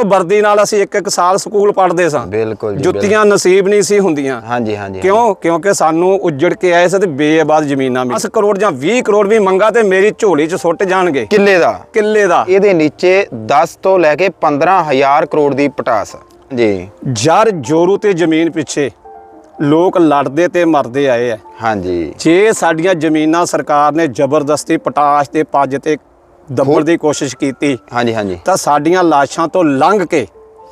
ਉਹ ਵਰਦੀ ਨਾਲ ਅਸੀਂ ਇੱਕ ਇੱਕ ਸਾਲ ਸਕੂਲ ਪੜ੍ਹਦੇ ਸਾਂ। ਬਿਲਕੁਲ ਜੀ ਜੁੱਤੀਆਂ ਨਸੀਬ ਨਹੀਂ ਸੀ ਹੁੰਦੀਆਂ। ਹਾਂਜੀ ਹਾਂਜੀ ਕਿਉਂ? ਕਿਉਂਕਿ ਸਾਨੂੰ ਉੱਜੜ ਕੇ ਆਏ ਸੀ ਤੇ ਬੇਆਬਾਦ ਜ਼ਮੀਨਾਂ ਮਿਲ 10 ਕਰੋੜ ਜਾਂ 20 ਕਰੋੜ ਵੀ ਮੰਗਾ ਤੇ ਮੇਰੀ ਝੋਲੀ 'ਚ ਸੁੱਟ ਜਾਣਗੇ। ਕਿੱਲੇ ਦਾ? ਕਿੱਲੇ ਦਾ। ਇਹਦੇ ਨੀਚੇ 10 ਤੋਂ ਲੈ ਕੇ 15000 ਕਰੋੜ ਦੀ ਪਟਾਸ। ਜੀ। ਜਰ ਜੋਰੂ ਤੇ ਜ਼ਮੀਨ ਪਿੱਛੇ ਲੋਕ ਲੜਦੇ ਤੇ ਮਰਦੇ ਆਏ ਆ। ਹਾਂਜੀ। ਜੇ ਸਾਡੀਆਂ ਜ਼ਮੀਨਾਂ ਸਰਕਾਰ ਨੇ ਜ਼ਬਰਦਸਤੀ ਪਟਾਸ਼ ਤੇ ਪੱਜ ਤੇ ਦੱਬਣ ਦੀ ਕੋਸ਼ਿਸ਼ ਕੀਤੀ। ਹਾਂਜੀ ਹਾਂਜੀ। ਤਾਂ ਸਾਡੀਆਂ ਲਾਸ਼ਾਂ ਤੋਂ ਲੰਘ ਕੇ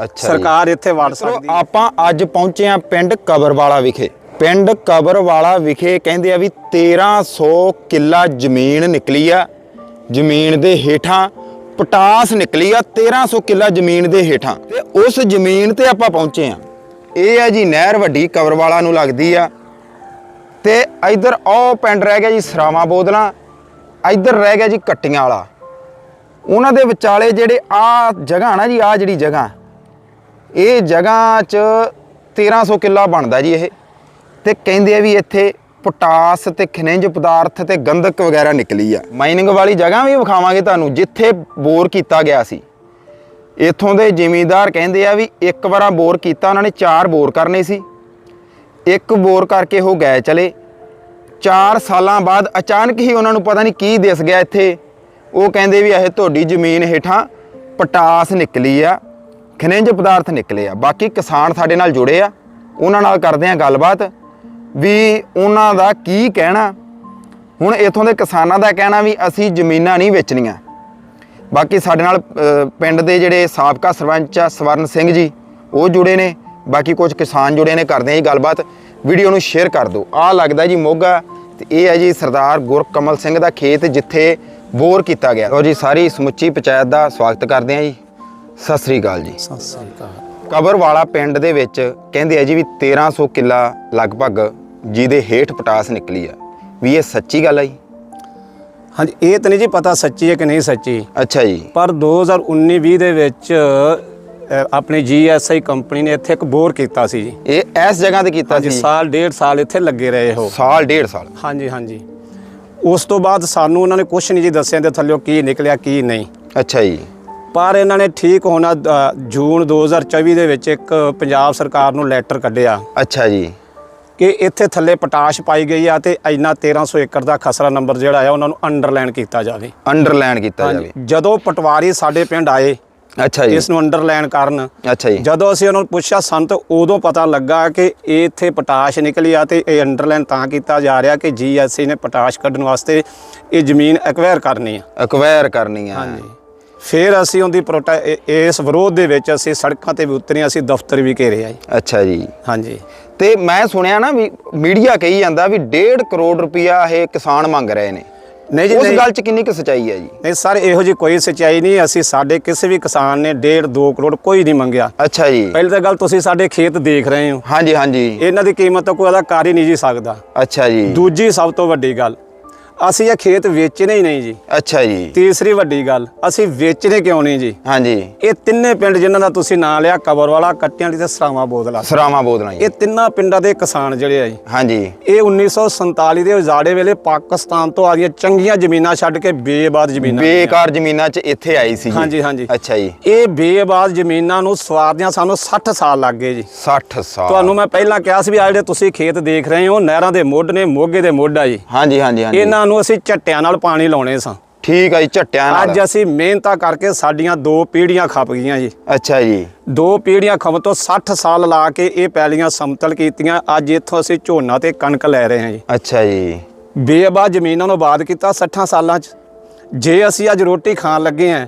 ਅੱਛਾ ਸਰਕਾਰ ਇੱਥੇ ਵੜ ਸਕਦੀ ਆਪਾਂ ਅੱਜ ਪਹੁੰਚੇ ਆ ਪਿੰਡ ਕਬਰਵਾਲਾ ਵਿਖੇ। ਪਿੰਡ ਕਬਰਵਾਲਾ ਵਿਖੇ ਕਹਿੰਦੇ ਆ ਵੀ 1300 ਕਿੱਲਾ ਜ਼ਮੀਨ ਨਿਕਲੀ ਆ। ਜ਼ਮੀਨ ਦੇ ਹੇਠਾਂ ਪਟਾਸ ਨਿਕਲੀ ਆ 1300 ਕਿੱਲਾ ਜ਼ਮੀਨ ਦੇ ਹੇਠਾਂ। ਤੇ ਉਸ ਜ਼ਮੀਨ ਤੇ ਆਪਾਂ ਪਹੁੰਚੇ ਆ ਇਹ ਆ ਜੀ ਨਹਿਰ ਵੱਡੀ ਕਬਰਵਾਲਾ ਨੂੰ ਲੱਗਦੀ ਆ। ਤੇ ਇਧਰ ਉਹ ਪਿੰਡ ਰਹਿ ਗਿਆ ਜੀ ਸਰਾਵਾਂ ਬੋਦਲਾਂ। ਇਧਰ ਰਹਿ ਗਿਆ ਜੀ ਕੱਟੀਆਂ ਵਾਲਾ। ਉਹਨਾਂ ਦੇ ਵਿਚਾਲੇ ਜਿਹੜੇ ਆ ਜਗ੍ਹਾ ਨਾ ਜੀ, ਆ ਜਿਹੜੀ ਜਗ੍ਹਾ, ਇਹ ਜਗ੍ਹਾ 'ਚ 1300 ਕਿੱਲਾ ਬਣਦਾ ਜੀ ਇਹ। ਤੇ ਕਹਿੰਦੇ ਆ ਵੀ ਇੱਥੇ ਪੋਟਾਸ ਤੇ ਖਣਿਜ ਪਦਾਰਥ ਤੇ ਗੰਧਕ ਵਗੈਰਾ ਨਿਕਲੀ ਆ। ਮਾਈਨਿੰਗ ਵਾਲੀ ਜਗ੍ਹਾ ਵੀ ਵਿਖਾਵਾਂਗੇ ਤੁਹਾਨੂੰ, ਜਿੱਥੇ ਬੋਰ ਕੀਤਾ ਗਿਆ ਸੀ। ਇੱਥੋਂ ਦੇ ਜ਼ਿਮੀਂਦਾਰ ਕਹਿੰਦੇ ਆ ਵੀ ਇੱਕ ਵਾਰਾ ਬੋਰ ਕੀਤਾ, ਉਹਨਾਂ ਨੇ ਚਾਰ ਬੋਰ ਕਰਨੇ ਸੀ। ਇੱਕ ਬੋਰ ਕਰਕੇ ਉਹ ਗਏ ਚਲੇ। 4 ਸਾਲਾਂ ਬਾਅਦ ਅਚਾਨਕ ਹੀ ਉਹਨਾਂ ਨੂੰ ਪਤਾ ਨਹੀਂ ਕੀ ਦਿਸ ਗਿਆ ਇੱਥੇ। ਉਹ ਕਹਿੰਦੇ ਵੀ ਇਹ ਤੁਹਾਡੀ ਜ਼ਮੀਨ ਹੇਠਾਂ ਪਟਾਸ ਨਿਕਲੀ ਆ, ਖਣਿਜ ਪਦਾਰਥ ਨਿਕਲੇ ਆ। ਬਾਕੀ ਕਿਸਾਨ ਸਾਡੇ ਨਾਲ ਜੁੜੇ ਆ, ਉਹਨਾਂ ਨਾਲ ਕਰਦੇ ਆ ਗੱਲਬਾਤ ਵੀ ਉਹਨਾਂ ਦਾ ਕੀ ਕਹਿਣਾ। ਹੁਣ ਇਥੋਂ ਦੇ ਕਿਸਾਨਾਂ ਦਾ ਕਹਿਣਾ ਵੀ ਅਸੀਂ ਜ਼ਮੀਨਾਂ ਨਹੀਂ ਵੇਚਣੀਆਂ। ਬਾਕੀ ਸਾਡੇ ਨਾਲ ਪਿੰਡ ਦੇ ਜਿਹੜੇ ਸਾਬਕਾ ਸਰਪੰਚ ਆ ਸਵਰਨ ਸਿੰਘ ਜੀ, ਉਹ ਜੁੜੇ ਨੇ। ਬਾਕੀ ਕੁਝ ਕਿਸਾਨ ਜੁੜੇ ਨੇ, ਕਰਦੇ ਆ ਗੱਲਬਾਤ। ਵੀਡੀਓ ਨੂੰ ਸ਼ੇਅਰ ਕਰ ਦਿਓ। ਆ ਲੱਗਦਾ ਜੀ ਮੋਗਾ, ਤੇ ਇਹ ਹੈ ਜੀ ਸਰਦਾਰ ਗੁਰਕਮਲ ਸਿੰਘ ਦਾ ਖੇਤ, ਜਿੱਥੇ ਬੋਰ ਕੀਤਾ ਗਿਆ। ਲੋ ਜੀ ਸਾਰੀ ਸਮੁੱਚੀ ਪੰਚਾਇਤ ਦਾ ਸਵਾਗਤ ਕਰਦੇ ਆ ਜੀ। ਸਤਿ ਸ੍ਰੀ ਅਕਾਲ ਜੀ। ਸਤਿ ਸ੍ਰੀ ਅਕਾਲ। ਕਬਰਵਾਲਾ ਪਿੰਡ ਦੇ ਵਿੱਚ ਕਹਿੰਦੇ ਆ ਜੀ ਵੀ 1300 ਕਿੱਲਾ ਲਗਭਗ ਜਿਹਦੇ ਹੇਠ ਪਟਾਸ ਨਿਕਲੀ ਆ। ਵੀ ਇਹ ਸੱਚੀ ਗੱਲ ਆ ਜੀ? ਹਾਂਜੀ ਇਹ ਤਾਂ ਨਹੀਂ ਜੀ ਪਤਾ ਸੱਚੀ ਹੈ ਕਿ ਨਹੀਂ ਸੱਚੀ। ਅੱਛਾ ਜੀ। ਪਰ 2019-20 ਦੇ ਵਿੱਚ ਆਪਣੀ ਜੀਐਸਆਈ ਕੰਪਨੀ ਨੇ ਇੱਥੇ ਇੱਕ ਬੋਰ ਕੀਤਾ ਸੀ ਜੀ। ਇਹ ਇਸ ਜਗ੍ਹਾ ਤੇ ਕੀਤਾ ਸੀ? ਸਾਲ ਡੇਢ ਸਾਲ ਇੱਥੇ ਲੱਗੇ ਰਹੇ ਉਹ। ਸਾਲ ਡੇਢ ਸਾਲ। ਹਾਂਜੀ ਹਾਂਜੀ। ਉਸ ਤੋਂ ਬਾਅਦ ਸਾਨੂੰ ਉਹਨਾਂ ਨੇ ਕੁਝ ਨਹੀਂ ਜੀ ਦੱਸਿਆ ਤੇ ਥੱਲਿਓ ਕੀ ਨਿਕਲਿਆ ਕੀ ਨਹੀਂ। ਅੱਛਾ ਜੀ। ਪਰ ਇਹਨਾਂ ਨੇ ਠੀਕ ਹੋਣਾ ਅ, ਜੂਨ 2024 ਦੇ ਵਿੱਚ ਇੱਕ ਪੰਜਾਬ ਸਰਕਾਰ ਨੂੰ ਲੈਟਰ ਕੱਢਿਆ। ਅੱਛਾ ਜੀ। ਕਿ ਇੱਥੇ ਥੱਲੇ ਪਟਾਸ਼ ਪਾਈ ਗਈ ਆ ਤੇ ਇੰਨਾ 1300 ਏਕੜ ਦਾ ਖਸਰਾ ਨੰਬਰ ਜਿਹੜਾ ਆ ਉਹਨਾਂ ਨੂੰ ਅੰਡਰਲਾਈਨ ਕੀਤਾ ਜਾਵੇ। ਅੰਡਰਲਾਈਨ ਕੀਤਾ ਜਾਵੇ। ਜਦੋਂ ਪਟਵਾਰੀ ਸਾਡੇ ਪਿੰਡ ਆਏ ਅੱਛਾ ਜੀ। ਇਸ ਨੂੰ ਅੰਡਰਲਾਈਨ ਕਰਨ। ਅੱਛਾ ਜੀ। ਜਦੋਂ ਅਸੀਂ ਉਹਨਾਂ ਨੂੰ ਪੁੱਛਿਆ ਸਾਨੂੰ ਤਾਂ ਉਦੋਂ ਪਤਾ ਲੱਗਾ ਕਿ ਇਹ ਇੱਥੇ ਪਟਾਸ਼ ਨਿਕਲੀ ਆ ਤੇ ਇਹ ਅੰਡਰਲਾਈਨ ਤਾਂ ਕੀਤਾ ਜਾ ਰਿਹਾ ਕਿ ਜੀਐਸਸੀ ਨੇ ਪਟਾਸ਼ ਕੱਢਣ ਵਾਸਤੇ ਇਹ ਜ਼ਮੀਨ ਐਕਵਾਇਰ ਕਰਨੀ ਆ। ਅਕਵਾਇਰ ਕਰਨੀ ਆ। ਹਾਂਜੀ। ਫਿਰ ਅਸੀਂ ਉਹਦੀ ਪ੍ਰੋਟੈ ਇਸ ਵਿਰੋਧ ਦੇ ਵਿੱਚ ਅਸੀਂ ਸੜਕਾਂ ਤੇ ਵੀ ਉਤਰੇ ਅਸੀਂ ਦਫ਼ਤਰ ਵੀ ਘੇਰੇ ਆ ਜੀ। ਅੱਛਾ ਜੀ। ਹਾਂਜੀ। ਤੇ ਮੈਂ ਸੁਣਿਆ ਨਾ ਵੀ ਮੀਡੀਆ ਕਹੀ ਜਾਂਦਾ ਵੀ 1.5 ਕਰੋੜ ਰੁਪਇਆ ਇਹ ਕਿਸਾਨ ਮੰਗ ਰਹੇ ਨੇ। ਨਹੀਂ ਜੀ ਉਸ ਗੱਲ 'ਚ ਕਿੰਨੀ ਕੁ ਸਚਾਈ ਹੈ ਜੀ? ਨਹੀਂ ਸਰ ਇਹੋ ਜੀ ਕੋਈ ਸੱਚਾਈ ਨਹੀਂ। ਅਸੀਂ ਸਾਡੇ ਕਿਸੇ ਵੀ ਕਿਸਾਨ ਨੇ 1.5 2 ਕਰੋੜ ਕੋਈ ਨਹੀਂ ਮੰਗਿਆ। ਅੱਛਾ ਜੀ। ਪਹਿਲੀ ਤਾਂ ਗੱਲ ਤੁਸੀਂ ਸਾਡੇ ਖੇਤ ਦੇਖ ਰਹੇ ਹੋ। ਹਾਂਜੀ ਹਾਂਜੀ। ਇਹਨਾਂ ਦੀ ਕੀਮਤ ਤਾਂ ਕੋਈ ਅਦਾ ਕਰ ਹੀ ਨਹੀਂ ਜੀ ਸਕਦਾ। ਅੱਛਾ ਜੀ। ਦੂਜੀ ਸਭ ਤੋਂ ਵੱਡੀ ਗੱਲ ਅਸੀਂ ਇਹ ਖੇਤ ਵੇਚਣੇ ਹੀ ਨਹੀਂ ਜੀ। ਅੱਛਾ ਜੀ। ਤੀਸਰੀ ਵੱਡੀ ਗੱਲ ਅਸੀਂ ਵੇਚਣੇ ਕਿਉਂ ਨਹੀਂ ਜੀ? ਹਾਂਜੀ। ਇਹ ਤਿੰਨੇ ਪਿੰਡ ਜਿਨ੍ਹਾਂ ਦਾ ਤੁਸੀਂ ਨਾਂ ਲਿਆ ਕਬਰ ਵਾਲਾ ਕੱਟਿਆਂ ਵਾਲੀ ਤੇ ਸਰਾਵਾਂ ਬੋਦਲਾ। ਸਰਾਵਾਂ ਬੋਦਲਾਂ ਜੀ। ਇਹ ਤਿੰਨਾਂ ਪਿੰਡਾਂ ਦੇ ਕਿਸਾਨ ਜਿਹੜੇ ਆ ਜੀ। ਹਾਂਜੀ। ਇਹ 1947 ਦੇ ਉਜਾੜੇ ਵੇਲੇ ਪਾਕਿਸਤਾਨ ਤੋਂ ਆ ਚੰਗੀਆਂ ਜ਼ਮੀਨਾਂ ਛੱਡ ਕੇ ਬੇਆਬਾਦ ਜ਼ਮੀਨਾਂ ਬੇਕਾਰ ਜ਼ਮੀਨਾਂ 'ਚ ਇੱਥੇ ਆਈ ਸੀ ਹਾਂਜੀ ਹਾਂਜੀ। ਅੱਛਾ ਜੀ। ਇਹ ਬੇਆਬਾਦ ਜ਼ਮੀਨਾਂ ਨੂੰ ਸਵਾਰਦਿਆਂ ਸਾਨੂੰ 60 ਸਾਲ ਲੱਗ ਗਏ ਜੀ। 60 ਸਾਲ। ਤੁਹਾਨੂੰ ਮੈਂ ਪਹਿਲਾਂ ਕਿਹਾ ਸੀ ਵੀ ਆ ਜਿਹੜੇ ਤੁਸੀਂ ਖੇਤ ਦੇਖ ਰਹੇ ਹੋ ਨਹਿਰਾਂ ਦੇ ਮੁੱਢ ਨੇ ਮੋਗੇ ਦੇ ਮੁੱਢ ਆ ਜੀ। ਹਾਂਜੀ ਹਾਂਜੀ ਹਾਂਜੀ। ਇਹਨਾਂ ਨੂੰ ਅਸੀਂ ਝੱਟਿਆਂ ਨਾਲ ਪਾਣੀ ਲਾਉਣੇ ਸਾਂ। ਠੀਕ ਹੈ ਜੀ ਝੱਟਿਆਂ ਨਾਲ। ਅੱਜ ਅਸੀਂ ਮਿਹਨਤਾਂ ਕਰਕੇ ਸਾਡੀਆਂ ਦੋ ਪੀੜ੍ਹੀਆਂ ਖੱਪ ਗਈਆਂ ਜੀ। ਅੱਛਾ ਜੀ। ਦੋ ਪੀੜ੍ਹੀਆਂ ਖੱਪ ਤੋਂ 60 ਸਾਲ ਲਾ ਕੇ ਇਹ ਪੈਲੀਆਂ ਸਮਤਲ ਕੀਤੀਆਂ ਅੱਜ ਇੱਥੋਂ ਅਸੀਂ ਝੋਨਾ ਤੇ ਕਣਕ ਲੈ ਰਹੇ ਹਾਂ ਜੀ। ਅੱਛਾ ਜੀ। ਬੇਆਬਾਦ ਜ਼ਮੀਨਾਂ ਨੂੰ ਆਬਾਦ ਕੀਤਾ 60 ਸਾਲਾਂ 'ਚ। ਜੇ ਅਸੀਂ ਅੱਜ ਰੋਟੀ ਖਾਣ ਲੱਗੇ ਆਂ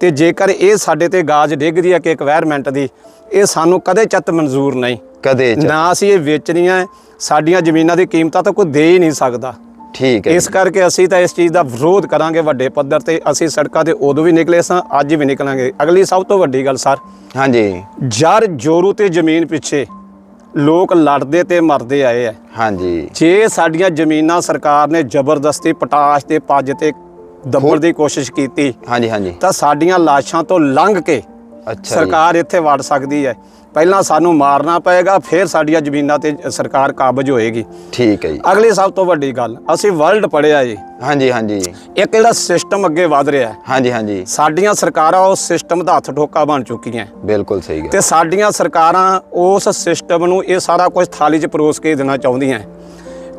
ਤੇ ਜੇਕਰ ਇਹ ਸਾਡੇ ਤੇ ਗਾਜ ਡਿੱਗਦੀ ਹੈ ਕਿ ਇਨਵਾਇਰਮੈਂਟ ਦੀ ਇਹ ਸਾਨੂੰ ਕਦੇ ਚੱਤ ਮਨਜ਼ੂਰ ਨਹੀਂ। ਕਦੇ ਨਾ ਅਸੀਂ ਇਹ ਵੇਚਣੀਆਂ ਸਾਡੀਆਂ ਜ਼ਮੀਨਾਂ ਦੀ ਕੀਮਤਾਂ ਤਾਂ ਕੋਈ ਦੇ ਹੀ ਨਹੀਂ ਸਕਦਾ। ਠੀਕ ਹੈ ਇਸ ਕਰਕੇ ਅਸੀਂ ਤਾਂ ਇਸ ਚੀਜ਼ ਦਾ ਵਿਰੋਧ ਕਰਾਂਗੇ ਵੱਡੇ ਪੱਧਰ ਤੇ। ਅਸੀਂ ਸੜਕਾਂ ਤੇ ਉਦੋਂ ਵੀ ਨਿਕਲੇ ਸਾਂ ਅੱਜ ਵੀ ਨਿਕਲਾਂਗੇ। ਅਗਲੀ ਸਭ ਤੋਂ ਵੱਡੀ ਗੱਲ ਸਰ ਹਾਂਜੀ। ਜਰ ਜੋਰੂ ਤੇ ਜ਼ਮੀਨ ਪਿੱਛੇ ਲੋਕ ਲੜਦੇ ਤੇ ਮਰਦੇ ਆਏ ਆ। ਹਾਂਜੀ। ਜੇ ਸਾਡੀਆਂ ਜ਼ਮੀਨਾਂ ਸਰਕਾਰ ਨੇ ਜ਼ਬਰਦਸਤੀ ਪਟਾਸ਼ ਤੇ ਪੱਜ ਤੇ ਦੱਬਣ ਦੀ ਕੋਸ਼ਿਸ਼ ਕੀਤੀ ਹਾਂਜੀ ਹਾਂਜੀ। ਤਾਂ ਸਾਡੀਆਂ ਲਾਸ਼ਾਂ ਤੋਂ ਲੰਘ ਕੇ। ਸਰਕਾਰ ਇੱਥੇ ਵੜ ਸਕਦੀ ਹੈ। ਪਹਿਲਾਂ ਸਾਨੂੰ ਮਾਰਨਾ ਪਏਗਾ ਫਿਰ ਸਾਡੀਆਂ ਜ਼ਮੀਨਾਂ ਤੇ ਸਰਕਾਰ ਕਾਬਜ ਹੋਏਗੀ। ਠੀਕ ਹੈ ਜੀ। ਅਗਲੀ ਸਭ ਤੋਂ ਵੱਡੀ ਗੱਲ ਅਸੀਂ ਵਰਲਡ ਪੜਿਆ ਜੀ। ਹਾਂਜੀ ਹਾਂਜੀ। ਇੱਕ ਜਿਹੜਾ ਸਿਸਟਮ ਅੱਗੇ ਵਧ ਰਿਹਾ ਹੈ। ਹਾਂਜੀ ਹਾਂਜੀ। ਸਾਡੀਆਂ ਸਰਕਾਰਾਂ ਉਸ ਸਿਸਟਮ ਦਾ ਹੱਥ ਠੋਕਾ ਬਣ ਚੁੱਕੀਆਂ। ਬਿਲਕੁਲ ਸਹੀ ਗੱਲ। ਤੇ ਸਾਡੀਆਂ ਸਰਕਾਰਾਂ ਉਸ ਸਿਸਟਮ ਨੂੰ ਇਹ ਸਾਰਾ ਕੁਝ ਥਾਲੀ 'ਚ ਪਰੋਸ ਕੇ ਦੇਣਾ ਚਾਹੁੰਦੀਆਂ।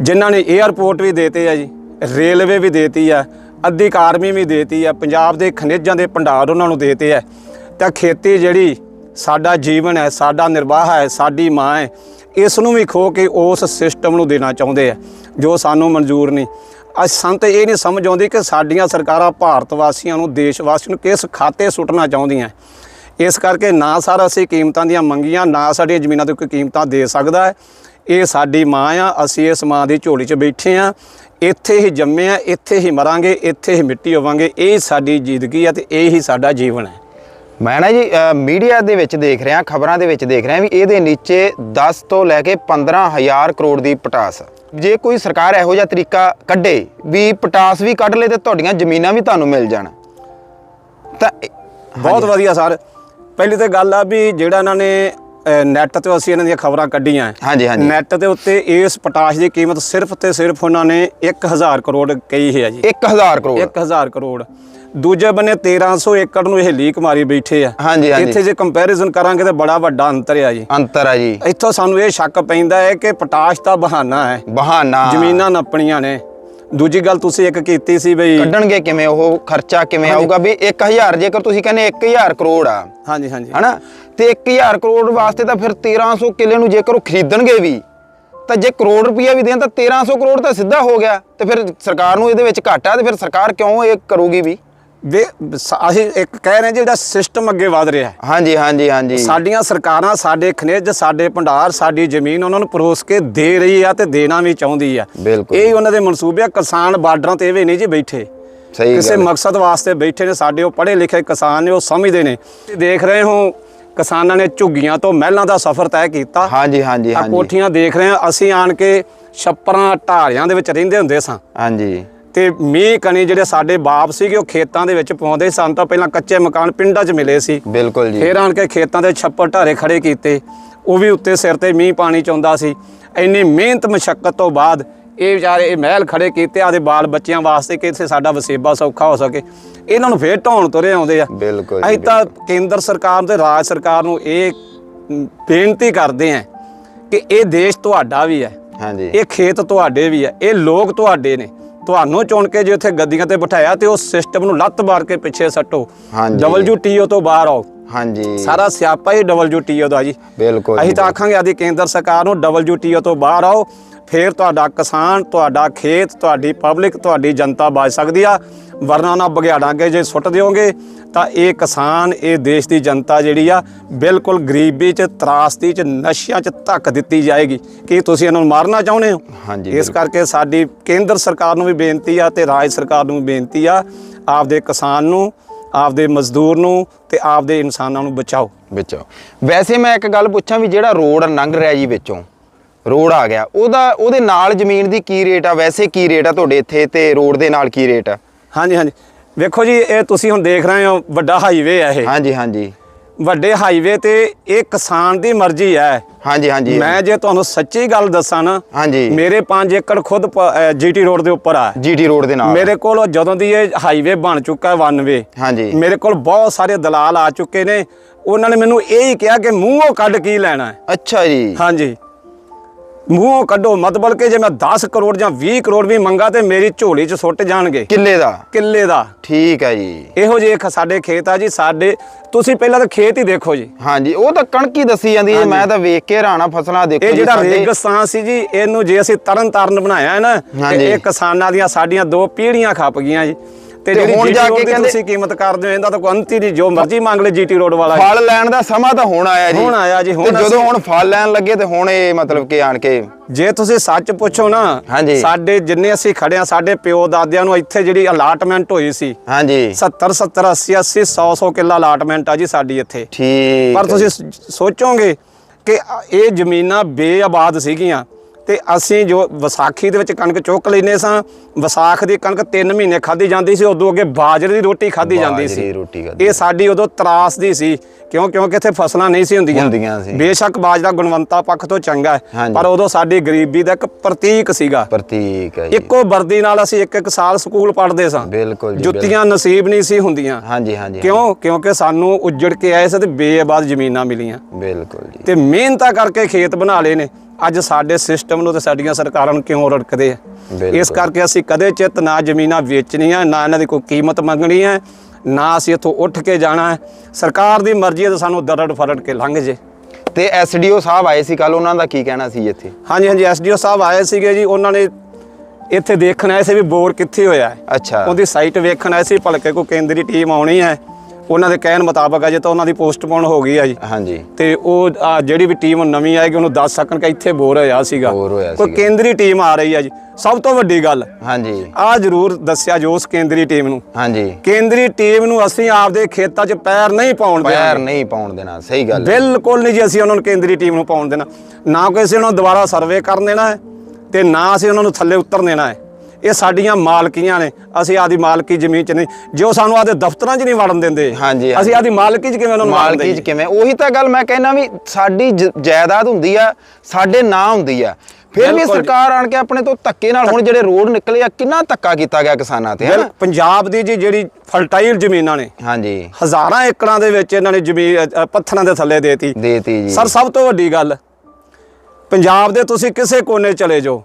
ਜਿਨ੍ਹਾਂ ਨੇ 에ਅਰਪੋਰਟ ਵੀ ਦੇਤੇ ਆ ਜੀ ਰੇਲਵੇ ਵੀ ਦੇਤੀ ਆ ਅੱਧੀ ਆਰਮੀ ਵੀ ਦੇਤੀ ਆ ਪੰਜਾਬ ਦੇ ਖਣਿਜਾਂ ਦੇ ਭੰਡਾਰ ਉਹਨਾਂ ਨੂੰ ਦੇਤੇ ਆ। ਤਾਂ ਖੇਤੀ ਜਿਹੜੀ ਸਾਡਾ ਜੀਵਨ ਹੈ, ਸਾਡਾ ਨਿਰਵਾਹ ਹੈ, ਸਾਡੀ ਮਾਂ ਹੈ, ਇਸ ਨੂੰ ਵੀ ਖੋ ਕੇ ਉਸ ਸਿਸਟਮ ਨੂੰ ਦੇਣਾ ਚਾਹੁੰਦੇ ਆ, ਜੋ ਸਾਨੂੰ ਮਨਜ਼ੂਰ ਨਹੀਂ। ਅੱਜ ਸੰਤ ਇਹ ਨਹੀਂ ਸਮਝ ਆਉਂਦੀ ਕਿ ਸਾਡੀਆਂ ਸਰਕਾਰਾਂ ਭਾਰਤ ਵਾਸੀਆਂ ਨੂੰ, ਦੇਸ਼ ਵਾਸੀਆਂ ਨੂੰ ਕਿਸ ਖਾਤੇ ਸੁੱਟਣਾ ਚਾਹੁੰਦੀਆਂ। ਇਸ ਕਰਕੇ ਨਾ ਸਰ ਅਸੀਂ ਕੀਮਤਾਂ ਦੀਆਂ ਮੰਗੀਆਂ, ਨਾ ਸਾਡੀਆਂ ਜ਼ਮੀਨਾਂ ਤੇ ਕੋਈ ਕੀਮਤਾਂ ਦੇ ਸਕਦਾ ਹੈ। ਇਹ ਸਾਡੀ ਮਾਂ ਆ, ਅਸੀਂ ਇਸ ਮਾਂ ਦੀ ਝੋਲੀ 'ਚ ਬੈਠੇ ਆ। ਇੱਥੇ ਹੀ ਜੰਮੇ ਆ, ਇੱਥੇ ਹੀ ਮਰਾਂਗੇ, ਇੱਥੇ ਹੀ ਮਿੱਟੀ ਹੋਵਾਂਗੇ। ਇਹ ਸਾਡੀ ਜ਼ਿੰਦਗੀ ਆ ਤੇ ਇਹ ਹੀ ਸਾਡਾ ਜੀਵਨ ਹੈ। ਮੈਂ ਨਾ ਜੀ ਮੀਡੀਆ ਦੇ ਵਿੱਚ ਦੇਖ ਰਿਹਾ ਖਬਰਾਂ ਦੇ ਵਿੱਚ ਦੇਖ ਰਿਹਾ ਵੀ ਇਹਦੇ ਨੀਚੇ 10 ਤੋਂ ਲੈ ਕੇ 15000 ਕਰੋੜ ਦੀ ਪਟਾਸ। ਜੇ ਕੋਈ ਸਰਕਾਰ ਇਹੋ ਜਿਹਾ ਤਰੀਕਾ ਕੱਢੇ ਵੀ ਪਟਾਸ ਵੀ ਕੱਢ ਲੇ ਤੇ ਤੁਹਾਡੀਆਂ ਜ਼ਮੀਨਾਂ ਵੀ ਤੁਹਾਨੂੰ ਮਿਲ ਜਾਣ। ਤਾਂ ਬਹੁਤ ਵਧੀਆ ਸਰ। ਪਹਿਲੀ ਤੇ ਗੱਲ ਆ ਵੀ ਜਿਹੜਾ ਇਹਨਾਂ ਨੇ ਨੈਟ ਤੇ ਅਸੀਂ ਇਹਨਾਂ ਦੀਆਂ ਖਬਰਾਂ ਕੱਢੀਆਂ ਹਾਂਜੀ ਹਾਂਜੀ। ਨੈਟ ਦੇ ਉੱਤੇ ਇਸ ਪੋਟਾਸ਼ ਦੀ ਕੀਮਤ ਸਿਰਫ ਤੇ ਸਿਰਫ ਉਹਨਾਂ ਨੇ 1000 ਕਰੋੜ ਕਹੀ ਹੈ ਜੀ। 1000 ਕਰੋੜ। 1000 ਕਰੋੜ। ਦੂਜੇ ਬੰਨੇ 1300 ਏਕੜ ਨੂੰ ਇਹ ਲੀਕ ਮਾਰੀ ਬੈਠੇ ਆ। ਹਾਂਜੀ, ਹਾਂਜੀ। ਇੱਥੇ ਜੇ ਕੰਪੈਰੀਜ਼ਨ ਕਰਾਂਗੇ ਤਾਂ ਬੜਾ ਵੱਡਾ ਅੰਤਰ ਆ ਜੀ। ਅੰਤਰ ਆ ਜੀ। ਇੱਥੋਂ ਸਾਨੂੰ ਇਹ ਸ਼ੱਕ ਪੈਂਦਾ ਹੈ ਕਿ ਪੋਟਾਸ਼ ਦਾ ਬਹਾਨਾ ਹੈ। ਬਹਾਨਾ। ਜ਼ਮੀਨਾਂ ਨੱਪਣੀਆਂ ਨੇ। ਦੂਜੀ ਗੱਲ ਤੁਸੀਂ ਇੱਕ ਕੀਤੀ ਸੀ ਬਈ ਕੱਢਣਗੇ ਕਿਵੇਂ? ਉਹ ਖਰਚਾ ਕਿਵੇਂ। ਆਊਗਾ? ਵੀ 1000 ਜੇਕਰ ਤੁਸੀਂ ਕਹਿੰਦੇ 1000 ਕਰੋੜ ਆ। ਹਾਂਜੀ ਹਾਂਜੀ। ਹਨਾ? ਤੇ 1000 ਕਰੋੜ ਵਾਸਤੇ ਤਾਂ ਫਿਰ 1300 ਕਿੱਲੇ ਨੂੰ ਜੇਕਰ ਉਹ ਖਰੀਦਣਗੇ ਵੀ ਤਾਂ ਜੇ ਕਰੋੜ ਰੁਪਈਆ ਵੀ ਦੇਣ ਤਾਂ 1300 ਕਰੋੜ ਤਾਂ ਸਿੱਧਾ ਹੋ ਗਿਆ। ਤੇ ਫਿਰ ਸਰਕਾਰ ਨੂੰ ਇਹਦੇ ਵਿੱਚ ਘਾਟਾ ਤੇ ਫਿਰ ਸਰਕਾਰ ਕਿਉਂ ਇਹ ਕਰੂਗੀ ਵੀ? ਵੇ ਸ- ਅਸੀਂ ਇੱਕ ਕਹਿ ਰਹੇ ਹਾਂ ਜਿਹੜਾ ਸਿਸਟਮ ਅੱਗੇ ਵਧ ਰਿਹਾ ਹੈ। ਹਾਂਜੀ ਹਾਂਜੀ ਹਾਂਜੀ। ਸਾਡੀਆਂ ਸਰਕਾਰਾਂ ਸਾਡੇ ਖਣਿਜ ਸਾਡੇ ਭੰਡਾਰ ਸਾਡੀ ਜ਼ਮੀਨ ਉਹਨਾਂ ਨੂੰ ਪਰੋਸ ਕੇ ਦੇ ਰਹੀ ਆ ਤੇ ਦੇਣਾ ਵੀ ਚਾਹੁੰਦੀ ਆ। ਬਿਲਕੁਲ। ਇਹ ਉਹਨਾਂ ਦੇ ਮਨਸੂਬੇ ਆ ਕਿਸਾਨ ਬਾਰਡਰਾਂ ਤੇ ਵੀ ਨਹੀਂ ਜੀ ਬੈਠੇ। ਸਹੀ ਕਿਸੇ ਗੱਲ ਹੈ। ਮਕਸਦ ਵਾਸਤੇ ਬੈਠੇ ਨੇ ਸਾਡੇ ਉਹ ਪੜ੍ਹੇ ਲਿਖੇ ਕਿਸਾਨ ਨੇ ਉਹ ਸਮਝਦੇ ਨੇ। ਤੁਸੀਂ ਦੇਖ ਰਹੇ ਹੋ ਕਿਸਾਨਾਂ ਨੇ ਝੁੱਗੀਆਂ ਤੋਂ ਮਹਿਲਾਂ ਦਾ ਸਫ਼ਰ ਤੈਅ ਕੀਤਾ। ਹਾਂਜੀ ਹਾਂਜੀ ਆ ਹਾਂਜੀ ਕੋਠੀਆਂ ਦੇਖ ਰਹੇ ਹਾਂ ਅਸੀਂ ਆਣ ਕੇ ਛੱਪਰਾਂ ਢਾਰਿਆਂ ਦੇ ਵਿੱਚ ਰਹਿੰਦੇ ਹੁੰਦੇ ਸਾਂ। ਹਾਂਜੀ। ਤੇ ਮੀਂਹ ਕਣੀ ਜਿਹੜੇ ਸਾਡੇ ਬਾਪ ਸੀਗੇ ਉਹ ਖੇਤਾਂ ਦੇ ਵਿੱਚ ਪਾਉਂਦੇ ਸਨ ਤਾਂ ਪਹਿਲਾਂ ਕੱਚੇ ਮਕਾਨ ਪਿੰਡਾਂ 'ਚ ਮਿਲੇ ਸੀ। ਬਿਲਕੁਲ ਜੀ। ਫੇਰ ਆਣ ਕੇ ਖੇਤਾਂ ਦੇ ਛੱਪਰ ਢਾਰੇ ਖੜੇ ਕੀਤੇ। ਉਹ ਵੀ ਉੱਤੇ ਸਿਰ ਤੇ ਮੀਂਹ ਪਾਣੀ ਚਾਉਂਦਾ ਸੀ। ਇੰਨੀ ਮਿਹਨਤ ਮਸ਼ੱਕਤ ਤੋਂ ਬਾਅਦ ਇਹ ਵਿਚਾਰੇ ਇਹ ਮਹਿਲ ਖੜੇ ਕੀਤੇ। ਆਦੇ ਬਾਲ ਬੱਚਿਆਂ ਵਾਸਤੇ ਕਿ ਇੱਥੇ ਸਾਡਾ ਵਸੇਬਾ ਸੌਖਾ ਹੋ ਸਕੇ। ਇਹਨਾਂ ਨੂੰ ਫੇਰ ਢਾਉਣ ਤੁਰੇ ਆਉਂਦੇ ਆ। ਬਿਲਕੁਲ ਅਸੀਂ ਤਾਂ ਕੇਂਦਰ ਸਰਕਾਰ ਤੇ ਰਾਜ ਸਰਕਾਰ ਨੂੰ ਇਹ ਬੇਨਤੀ ਕਰਦੇ ਆ ਕਿ ਇਹ ਦੇਸ਼ ਤੁਹਾਡਾ ਵੀ ਹੈ। ਹਾਂਜੀ। ਇਹ ਖੇਤ ਤੁਹਾਡੇ ਵੀ ਆ ਇਹ ਲੋਕ ਤੁਹਾਡੇ ਨੇ। ਤੁਹਾਨੂੰ ਚੁਣ ਕੇ ਜੇ ਉੱਥੇ ਗੱਦੀਆਂ ਤੇ ਬਿਠਾਇਆ ਤੇ ਉਸ ਸਿਸਟਮ ਨੂੰ ਲੱਤ ਮਾਰ ਕੇ ਪਿੱਛੇ ਸੱਟੋ ਹਾਂਜੀ। WTO ਤੋਂ ਬਾਹਰ ਆਓ ਹਾਂਜੀ। ਸਾਰਾ ਸਿਆਪਾ ਹੀ WTO ਦਾ ਜੀ। ਬਿਲਕੁਲ ਅਸੀਂ ਤਾਂ ਆਖਾਂਗੇ ਆਦੀ ਕੇਂਦਰ ਸਰਕਾਰ ਨੂੰ WTO ਤੋਂ ਬਾਹਰ ਆਓ ਫੇਰ ਤੁਹਾਡਾ ਕਿਸਾਨ ਤੁਹਾਡਾ ਖੇਤ ਤੁਹਾਡੀ ਪਬਲਿਕ ਤੁਹਾਡੀ ਜਨਤਾ ਬਚ ਸਕਦੀ ਆ। ਵਰਨਾ ਨਾ ਬਗਿਆੜਾਂਗੇ ਜੇ ਸੁੱਟ ਦਿਓਗੇ ਤਾਂ ਇਹ ਕਿਸਾਨ ਇਹ ਦੇਸ਼ ਦੀ ਜਨਤਾ ਜਿਹੜੀ ਆ ਬਿਲਕੁਲ ਗਰੀਬੀ ਚ ਤਰਾਸਦੀ ਚ ਨਸ਼ਿਆਂ ਚ ਧੱਕ ਦਿੱਤੀ ਜਾਏਗੀ। ਕੀ ਤੁਸੀਂ ਇਹਨਾਂ ਨੂੰ ਮਾਰਨਾ ਚਾਹੁੰਦੇ ਹੋ? ਹਾਂਜੀ, ਇਸ ਕਰਕੇ ਸਾਡੀ ਕੇਂਦਰ ਸਰਕਾਰ ਨੂੰ ਵੀ ਬੇਨਤੀ ਆ ਤੇ ਰਾਜ ਸਰਕਾਰ ਨੂੰ ਵੀ ਬੇਨਤੀ ਆ ਆਪਦੇ ਕਿਸਾਨ ਨੂੰ ਆਪਦੇ ਮਜ਼ਦੂਰ ਨੂੰ ਤੇ ਆਪਦੇ ਇਨਸਾਨਾਂ ਨੂੰ ਬਚਾਓ। ਵਿੱਚੋਂ ਵੈਸੇ ਮੈਂ ਇੱਕ ਗੱਲ ਪੁੱਛਾਂ ਵੀ ਜਿਹੜਾ ਰੋਡ ਲੰਘ ਰਿਹਾ ਜੀ ਵਿੱਚੋਂ ਰੋਡ ਆ ਗਿਆ ਉਹਦਾ ਉਹਦੇ ਨਾਲ ਜ਼ਮੀਨ ਦੀ ਕੀ ਰੇਟ ਆ? ਵੈਸੇ ਕੀ ਰੇਟ ਆ ਤੁਹਾਡੇ ਇੱਥੇ ਤੇ ਰੋਡ ਦੇ ਨਾਲ ਕੀ ਰੇਟ ਆ? ਹਾਂਜੀ ਹਾਂਜੀ। ਵੇਖੋ ਜੀ ਇਹ ਤੁਸੀਂ ਹੁਣ ਦੇਖ ਰਹੇ ਹੋ ਵੱਡਾ ਹਾਈਵੇ ਹੈ ਇਹ। ਹਾਂਜੀ ਹਾਂਜੀ। ਵੱਡੇ ਹਾਈਵੇ ਤੇ ਇਹ ਕਿਸਾਨ ਦੀ ਮਰਜ਼ੀ ਹੈ। ਹਾਂਜੀ ਹਾਂਜੀ। ਮੈਂ ਜੇ ਤੁਹਾਨੂੰ ਸੱਚੀ ਗੱਲ ਦੱਸਾਂ ਨਾ ਹਾਂਜੀ। ਮੇਰੇ 5 ਏਕੜ ਖੁਦ ਜੀਟੀ ਰੋਡ ਦੇ ਉੱਪਰ ਆ। ਜੀਟੀ ਰੋਡ ਦੇ ਨਾਲ। ਮੇਰੇ ਕੋਲ ਜਦੋਂ ਦੀ ਇਹ ਹਾਈਵੇ ਬਣ ਚੁੱਕਾ ਹੈ ਵਨ ਵੇ ਹਾਂਜੀ। ਮੇਰੇ ਕੋਲ ਬਹੁਤ ਸਾਰੇ ਦਲਾਲ ਆ ਚੁੱਕੇ ਨੇ। ਉਹਨਾਂ ਨੇ ਮੈਨੂੰ ਇਹ ਹੀ ਕਿਹਾ ਕਿ ਮੂੰਹੋਂ ਕੱਢ ਕੀ ਲੈਣਾ ਹੈ। ਅੱਛਾ ਜੀ। ਹਾਂਜੀ। ਮੂੰਹੋਂ ਕੱਢੋ ਮਤਲਬ ਕਿ ਜੇ ਮੈਂ 10 ਕਰੋੜ ਜਾਂ 20 ਕਰੋੜ ਵੀ ਮੰਗਾ ਤੇ ਮੇਰੀ ਝੋਲੀ 'ਚ ਸੁੱਟ ਜਾਣਗੇ। ਕਿੱਲੇ ਦਾ? ਕਿੱਲੇ ਦਾ। ਠੀਕ ਹੈ ਜੀ। ਇਹੋ ਜਿਹੇ ਖ- ਸਾਡੇ ਖੇਤ ਆ ਜੀ ਸਾਡੇ ਤੁਸੀਂ ਪਹਿਲਾਂ ਤਾਂ ਖੇਤ ਹੀ ਦੇਖੋ ਜੀ। ਹਾਂਜੀ ਉਹ ਤਾਂ ਕਣਕ ਹੀ ਦੱਸੀ ਜਾਂਦੀ ਹੈ ਮੈਂ ਤਾਂ ਵੇਖ ਕੇ ਹੈਰਾਨਾ ਫਸਲਾਂ ਦੇਖੋ ਇਹ ਜੀ ਜਿਹੜਾ ਸਾਡੇ। ਰੇਗਿਸਤਾਨ ਸੀ ਜੀ ਇਹਨੂੰ ਜੇ ਅਸੀਂ ਤਰਨ ਤਾਰਨ ਬਣਾਇਆ ਹੈ ਨਾ ਹਾਂਜੀ। ਤੇ ਇਹ ਕਿਸਾਨਾਂ ਦੀਆਂ ਸਾਡੀਆਂ ਦੋ ਪੀੜ੍ਹੀਆਂ ਖੱਪ ਗਈਆਂ ਜੀ। ਤੇ ਜਿਹੜੀ ਹੁਣ ਜਾ ਕੇ ਕਹਿੰਦੇ- ਤੁਸੀਂ ਕੀਮਤ ਕਰਦੇ ਹੋ ਇਹਦਾ ਤਾਂ ਕੋਈ ਅੰਤ ਹੀ ਨਹੀਂ ਜੋ ਮਰਜ਼ੀ ਮੰਗ ਲੈ ਜੀਟੀ ਰੋਡ ਵਾਲਾ। ਫਲ ਲੈਣ ਦਾ ਸਮਾਂ ਤਾਂ ਹੁਣ ਆਇਆ ਜੀ। ਹੁਣ ਆਇਆ ਜੀ, ਹੁਣ ਜਦੋਂ ਹੁਣ ਫਲ ਲੈਣ ਲੱਗੇ ਤੇ ਹੁਣ ਇਹ ਮਤਲਬ ਕਿ ਆਣ ਕੇ ਜੇ ਤੁਸੀਂ ਸੱਚ ਪੁੱਛੋ ਨਾ। ਸਾਡੇ ਜਿੰਨੇ ਅਸੀਂ ਖੜੇ ਆ ਸਾਡੇ ਪਿਓ ਦਾਦਿਆਂ ਨੂੰ ਇੱਥੇ ਜਿਹੜੀ ਅਲਾਟਮੈਂਟ ਹੋਈ ਸੀ ਹਾਂਜੀ। 70 70 80 80 100 100 ਕਿੱਲਾ ਅਲਾਟਮੈਂਟ ਆ ਜੀ ਸਾਡੀ ਇੱਥੇ। ਠੀਕ ਪਰ ਤੁਸੀਂ ਸੋਚੋਗੇ ਕਿ ਇਹ ਜ਼ਮੀਨਾਂ ਬੇਆਬਾਦ ਸੀਗੀਆਂ। ਤੇ ਅਸੀਂ ਜੋ ਵਿਸਾਖੀ ਦੇ ਵਿੱਚ ਕਣਕ ਚੁੱਕ ਲੈਨੇ ਸਾਂ ਵਿਸਾਖ ਦੀ ਕਣਕ 3 ਮਹੀਨੇ ਖਾਧੀ ਜਾਂਦੀ ਸੀ ਉਦੋਂ ਅੱਗੇ ਬਾਜਰੇ ਦੀ ਰੋਟੀ ਖਾਧੀ ਜਾਂਦੀ ਸੀ। ਇਹ ਸਾਡੀ ਉਦੋਂ ਤਰਾਸ ਦੀ ਸੀ ਕਿਉਂ ਕਿਉਂਕਿ ਇੱਥੇ ਫਸਲਾਂ ਨਹੀਂ ਸੀ ਹੁੰਦੀਆਂ। ਬੇਸ਼ੱਕ ਬਾਜਰਾ ਗੁਣਵੰਤਾ ਪੱਖ ਤੋਂ ਚੰਗਾ ਹੈ। ਪਰ ਉਦੋਂ ਸਾਡੀ ਗਰੀਬੀ ਦਾ ਇੱਕ ਪ੍ਰਤੀਕ ਸੀਗਾ। ਪ੍ਰਤੀਕ ਹੈ ਜੀ। ਇੱਕੋ ਵਰਦੀ ਨਾਲ ਅਸੀਂ ਇੱਕ ਇੱਕ ਸਾਲ ਸਕੂਲ ਪੜ੍ਹਦੇ ਸਾਂ। ਬਿਲਕੁਲ ਜੀ ਜੁੱਤੀਆਂ ਨਸੀਬ ਨਹੀਂ ਸੀ ਹੁੰਦੀਆਂ। ਹਾਂਜੀ ਹਾਂਜੀ ਕਿਉਂ? ਕਿਉਂਕਿ ਸਾਨੂੰ ਉੱਜੜ ਕੇ ਆਏ ਸੀ ਤੇ ਬੇਆਬਾਦ ਜ਼ਮੀਨਾਂ ਮਿਲੀਆਂ। ਬਿਲਕੁਲ ਜੀ। ਤੇ ਮਿਹਨਤਾਂ ਕਰਕੇ ਖੇਤ ਬਣਾ ਲਏ ਨੇ। ਅੱਜ ਸਾਡੇ ਸਿਸਟਮ ਨੂੰ ਤੇ ਸਾਡੀਆਂ ਸਰਕਾਰਾਂ ਨੂੰ ਕਿਉਂ ਰੜਕਦੇ ਆ। ਇਸ ਕਰਕੇ ਅਸੀਂ ਕਦੇ ਚਿੱਤ ਨਾ ਜ਼ਮੀਨਾਂ ਵੇਚਣੀਆਂ ਨਾ ਇਹਨਾਂ ਦੀ ਕੋਈ ਕੀਮਤ ਮੰਗਣੀ ਹੈ ਨਾ ਅਸੀਂ ਇੱਥੋਂ ਉੱਠ ਕੇ ਜਾਣਾ। ਹੈ ਸਰਕਾਰ ਦੀ ਮਰਜ਼ੀ ਹੈ ਤਾਂ ਸਾਨੂੰ ਦਰੜ ਫਰੜ ਕੇ ਲੰਘ ਜੇ। ਤੇ ਐਸਡੀਓ ਸਾਹਿਬ ਆਏ ਸੀ ਕੱਲ ਉਹਨਾਂ ਦਾ ਕੀ ਕਹਿਣਾ ਸੀ ਇੱਥੇ? ਹਾਂਜੀ ਹਾਂਜੀ ਐਸਡੀਓ ਸਾਹਿਬ ਆਏ ਸੀਗੇ ਜੀ ਉਹਨਾਂ ਨੇ ਇੱਥੇ ਦੇਖਣ ਆਏ ਸੀ ਵੀ ਬੋਰ ਕਿੱਥੇ ਹੋਇਆ ਹੈ। ਅੱਛਾ। ਉਹਦੀ ਸਾਈਟ ਵੇਖਣ ਆਏ ਸੀ ਭਲਕੇ ਕੋਈ ਕੇਂਦਰੀ ਟੀਮ ਆਉਣੀ ਹੈ। ਉਹਨਾਂ ਦੇ ਕਹਿਣ ਮੁਤਾਬਕ ਅਜੇ ਤਾਂ ਉਹਨਾਂ ਦੀ ਪੋਸਟਪੋਨ ਹੋ ਗਈ ਆ ਜੀ। ਹਾਂਜੀ। ਤੇ ਉਹ ਜਿਹੜੀ ਵੀ ਟੀਮ ਨਵੀਂ ਆਏਗੀ ਉਹਨੂੰ ਦੱਸ ਸਕਣ ਕਿ ਇੱਥੇ ਬੋਰ ਹੋਇਆ ਸੀਗਾ। ਬੋਰ ਹੋਇਆ ਕੋਈ ਸੀਗਾ। ਕੇਂਦਰੀ ਟੀਮ ਆ ਰਹੀ ਆ ਜੀ। ਸਭ ਤੋਂ ਵੱਡੀ ਗੱਲ ਹਾਂਜੀ। ਆ ਜ਼ਰੂਰ ਦੱਸਿਆ ਜੋ ਉਸ ਕੇਂਦਰੀ ਟੀਮ ਨੂੰ। ਹਾਂਜੀ। ਕੇਂਦਰੀ ਟੀਮ ਨੂੰ ਅਸੀਂ ਆਪਦੇ ਖੇਤਾਂ 'ਚ ਪੈਰ ਨਹੀਂ ਪਾਉਣ ਪੈਰ ਦਿਆਂਗੇ ਨਹੀਂ ਪਾਉਣ ਦੇਣਾ ਸਹੀ ਗੱਲ ਹੈ। ਬਿਲਕੁਲ ਨਹੀਂ ਜੀ ਅਸੀਂ ਉਹਨਾਂ ਨੂੰ ਕੇਂਦਰੀ ਟੀਮ ਨੂੰ ਪਾਉਣ ਦੇਣਾ। ਨਾ ਕੋਈ ਅਸੀਂ ਉਹਨਾਂ ਨੂੰ ਦੁਬਾਰਾ ਸਰਵੇ ਕਰਨ ਦੇਣਾ ਹੈ ਤੇ ਨਾ ਅਸੀਂ ਉਹਨਾਂ ਨੂੰ ਥੱਲੇ ਉਤਰਨ ਦੇਣਾ ਹੈ। ਇਹ ਸਾਡੀਆਂ ਮਾਲਕੀਆਂ ਨੇ ਅਸੀਂ ਆਦੀ ਮਾਲਕੀ ਜ਼ਮੀਨ 'ਚ ਨਹੀਂ। ਜੋ ਸਾਨੂੰ ਆਦੇ ਦਫ਼ਤਰਾਂ 'ਚ ਨਹੀਂ ਵੜਨ ਦਿੰਦੇ ਹਾਂਜੀ, ਹਾਂਜੀ। ਅਸੀਂ ਆਦੀ ਮਾਲਕੀ 'ਚ ਕਿਵੇਂ ਉਹਨਾਂ ਨੂੰ ਵੜਨ ਮਾਲਕੀ ਚ? ਕਿਵੇਂ? ਉਹੀ ਤਾਂ ਗੱਲ ਮੈਂ ਕਹਿਣਾ ਵੀ ਸਾਡੀ ਜ- ਜਾਇਦਾਦ ਹੁੰਦੀ ਆ ਸਾਡੇ ਨਾਂ ਹੁੰਦੀ ਆ। ਫਿਰ ਵੀ ਬਿਲਕੁਲ। ਸਰਕਾਰ ਆਣ ਕੇ ਆਪਣੇ ਤੋਂ ਧੱਕੇ ਨਾਲ ਹੁਣ ਜਿਹੜੇ ਰੋਡ ਨਿਕਲੇ ਆ ਕਿੰਨਾ ਧੱਕਾ ਕੀਤਾ ਗਿਆ ਕਿਸਾਨਾਂ ਤੇ ਬਿਲ ਹੈ ਪੰਜਾਬ ਦੀ ਜੀ ਜਿਹੜੀ ਫਰਟਾਈਲ ਜ਼ਮੀਨਾਂ ਨੇ ਹਾਂਜੀ। ਹਜ਼ਾਰਾਂ ਏਕੜਾਂ ਦੇ ਵਿੱਚ ਇਹਨਾਂ ਨੇ ਜ਼ਮੀਨ ਅ, ਅ, ਪੱਥਰਾਂ ਦੇ ਥੱਲੇ ਦੇਤੀ। ਦੇਤੀ ਜੀ। ਸਰ ਸਭ ਤੋਂ ਵੱਡੀ ਗੱਲ ਪੰਜਾਬ ਦੇ ਤੁਸੀਂ ਕਿਸੇ ਕੋਨੇ ਚਲੇ ਜਾਓ।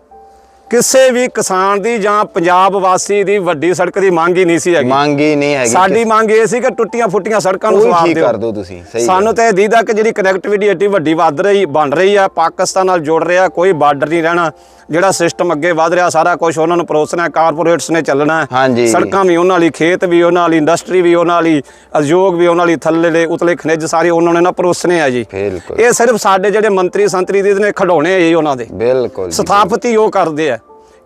ਕਿਸੇ ਵੀ ਕਿਸਾਨ ਦੀ ਜਾਂ ਪੰਜਾਬ ਵਾਸੀ ਦੀ ਵੱਡੀ ਸੜਕ ਦੀ ਮੰਗ ਹੀ ਨਹੀਂ ਸੀ ਹੈਗੀ। ਮੰਗ ਹੀ ਨਹੀਂ ਹੈਗੀ। ਸਾਡੀ ਮੰਗ ਇਹ ਸੀ ਕਿ ਟੁੱਟੀਆਂ ਫੁੱਟੀਆਂ ਸੜਕਾਂ ਨੂੰ ਸਵਾਰ ਦਿਓ। ਕਰ ਦਿਓ ਤੁਸੀਂ ਸਹੀ ਸਾਨੂੰ ਤਾਂ ਇਹ ਦੀਦਾ ਕਿ ਜਿਹੜੀ ਕਨੈਕਟੀਵਿਟੀ ਏਡੀ ਵੱਡੀ ਵੱਧ ਰਹੀ ਬਣ ਰਹੀ ਆ ਪਾਕਿਸਤਾਨ ਨਾਲ ਜੁੜ ਰਿਹਾ ਕੋਈ ਬਾਰਡਰ ਨਹੀਂ ਰਹਿਣਾ ਜਿਹੜਾ ਸਿਸਟਮ ਅੱਗੇ ਵਧ ਰਿਹਾ ਸਾਰਾ ਕੁਝ ਉਹਨਾਂ ਨੂੰ ਪਰੋਸਣਾ ਕਾਰਪੋਰੇਟਸ ਨੇ ਚੱਲਣਾ। ਸੜਕਾਂ ਵੀ ਉਹਨਾਂ ਲਈ ਖੇਤ ਵੀ ਉਹਨਾਂ ਲਈ ਇੰਡਸਟਰੀ ਵੀ ਉਹਨਾਂ ਲਈ ਉਦਯੋਗ ਵੀ ਉਹਨਾਂ ਲਈ ਥੱਲੇ ਉਤਲੇ ਖਣਿਜ ਸਾਰੇ ਉਹਨਾਂ ਨੇ ਨਾ ਪਰੋਸਣੇ ਆ ਜੀ। ਇਹ ਸਿਰਫ ਸਾਡੇ ਜਿਹੜੇ ਮੰਤਰੀ ਸੰਤਰੀ ਦੇ ਨੇ ਖਡਾਉਣੇ ਆ ਜੀ ਉਹਨਾਂ ਦੇ। ਬਿਲਕੁਲ। ਸਥਾਪਿਤ ਉਹ ਕਰਦੇ ਆ।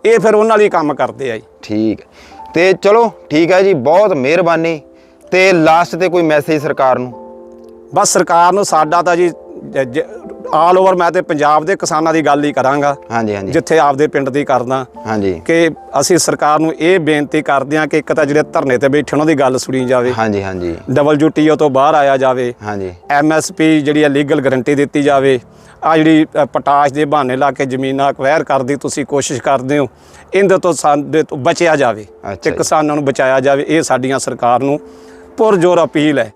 ਇਹ ਫਿਰ ਉਹਨਾਂ ਲਈ ਕੰਮ ਕਰਦੇ ਆ ਜੀ। ਠੀਕ। ਤੇ ਚਲੋ ਠੀਕ ਹੈ ਜੀ ਬਹੁਤ ਮਿਹਰਬਾਨੀ। ਤੇ ਲਾਸਟ ਤੇ ਕੋਈ ਮੈਸੇਜ ਸਰਕਾਰ ਨੂੰ? ਬਸ ਸਰਕਾਰ ਨੂੰ ਸਾਡਾ ਤਾਂ ਜੀ ਆਲ ਓਵਰ ਮੈਂ ਤੇ ਪੰਜਾਬ ਦੇ ਕਿਸਾਨਾਂ ਦੀ ਗੱਲ ਹੀ ਕਰਾਂਗਾ। ਹਾਂਜੀ ਹਾਂਜੀ। ਜਿੱਥੇ ਆਪਦੇ ਪਿੰਡ ਦੀ ਕਰਦਾ। ਹਾਂਜੀ। ਕਿ ਅਸੀਂ ਸਰਕਾਰ ਨੂੰ ਇਹ ਬੇਨਤੀ ਕਰਦੇ ਹਾਂ ਕਿ ਇੱਕ ਤਾਂ ਜਿਹੜੇ ਧਰਨੇ ਤੇ ਬੈਠੇ ਉਹਨਾਂ ਦੀ ਗੱਲ ਸੁਣੀ ਜਾਵੇ। ਹਾਂਜੀ ਹਾਂਜੀ। WTO ਤੋਂ ਬਾਹਰ ਆਇਆ ਜਾਵੇ। ਹਾਂਜੀ। MSP ਜਿਹੜੀ ਹੈ ਲੀਗਲ ਗਾਰੰਟੀ ਦਿੱਤੀ ਜਾਵੇ। ਆ ਜਿਹੜੀ ਪਟਾਸ਼ ਦੇ ਬਹਾਨੇ ਲਾ ਕੇ ਜ਼ਮੀਨਾਂ ਅਕਵਾਇਰ ਕਰਦੀ ਤੁਸੀਂ ਕੋਸ਼ਿਸ਼ ਕਰਦੇ ਹੋ ਇਹਦੇ ਤੋਂ ਸਾਡੇ ਤੋਂ ਬਚਿਆ ਜਾਵੇ। ਤੇ। ਕਿਸਾਨਾਂ ਨੂੰ ਬਚਾਇਆ ਜਾਵੇ ਇਹ ਸਾਡੀਆਂ ਸਰਕਾਰ ਨੂੰ ਪੁਰਜੋਰ ਅਪੀਲ ਹੈ।